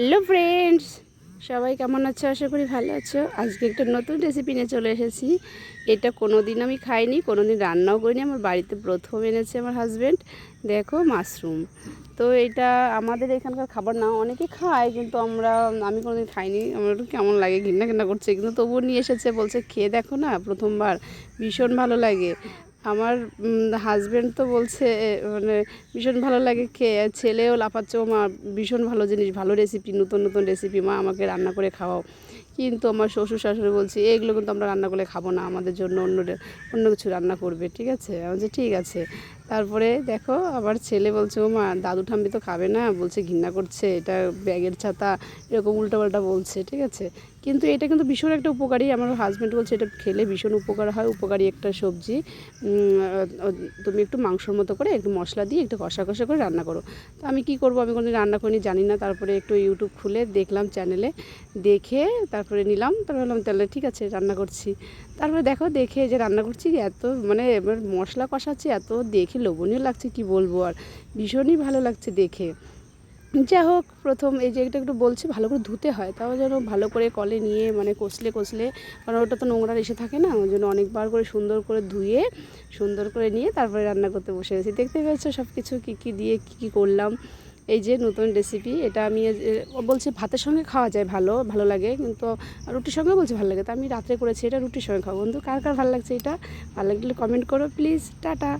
Hello friends, সবাই কেমন আছো? আশা করি ভালো আছো। আজকে একটা নতুন রেসিপি নিয়ে চলে এসেছি। এটা কোনো দিন আমি খাইনি কোনো দিন রান্নাও করিনি। আমার বাড়িতে প্রথম এনেছে আমার হাজব্যান্ড দেখো মাশরুম তো এটা আমাদের এখানকার খাবার না, অনেকে খায়, কিন্তু আমরা, আমি কোনো দিন খাইনি। আমার একটু কেমন লাগে ঘিন্না ঘিন্না করছে, কিন্তু তবুও নিয়ে এসেছে, বলছে, খেয়ে দেখো না, প্রথমবার। ভীষণ ভালো লাগে। আমার হাজব্যান্ড তো বলছে মানে ভীষণ ভালো লাগে খেয়ে। ছেলেও লাফাচ্ছে ও মা, ভীষণ ভালো জিনিস, ভালো রেসিপি নতুন নতুন রেসিপি মা, আমাকে রান্না করে খাওয়াও। কিন্তু আমার শ্বশুর শাশুড়ি বলছি, এগুলো কিন্তু আমরা রান্না করে খাব না, আমাদের জন্য অন্য অন্য কিছু রান্না করবে। ঠিক আছে? আমি ঠিক আছে। তারপরে দেখো আবার ছেলে বলছে, ও মা, দাদু ঠাম্মি তো খাবে না। বলছে, ঘৃণা করছে, এটা ব্যাগের ছাতা। এরকম উল্টোপাল্টা বলছে, ঠিক আছে? কিন্তু এটা কিন্তু ভীষণ একটা উপকারী। আমার হাজব্যান্ড বলছে, এটা খেলে ভীষণ উপকার হয়, উপকারী একটা সবজি। তুমি একটু মাংসর মতো করে একটু মশলা দিয়ে একটু কষা কষা করে রান্না করো। তো আমি কি করব? আমি কোনো রান্না করিনি, জানি না। তারপরে একটু ইউটিউব খুলে দেখলাম চ্যানেলে দেখে তারপরে নিলাম, তারপরে বললাম, তাহলে ঠিক আছে, রান্না করছি। তারপরে দেখো, দেখে যে রান্না করছি, এত মানে মশলা কষাচ্ছি, এত দেখে লোভনীয় লাগছে, কি বলব? আর ভীষণই ভালো লাগছে দেখে। যা হোক, প্রথম এই যে এটা একটু বলছি, ভালো করে ধুতে হয়, তাও যেন ভালো করে কলে নিয়ে মানে কষলে কষলে, কারণ ওটা তো নোংরা এসে থাকে না, ওই জন্য অনেকবার করে সুন্দর করে ধুয়ে, সুন্দর করে নিয়ে তারপরে রান্না করতে বসে গেছি দেখতে পেয়েছ সব কিছু কী কী দিয়ে কী কী করলাম? এই যে নতুন রেসিপি এটা আমি বলছে ভাতের সঙ্গে খাওয়া যায় ভালো ভালো লাগে, কিন্তু রুটির সঙ্গে বলছে ভালো লাগে। তো আমি রাত্রে করেছি, এটা রুটির সঙ্গে খাব। বন্ধু, কার কার ভালো লাগছে এটা? ভালো লাগলে কমেন্ট করো প্লিজ টাটা।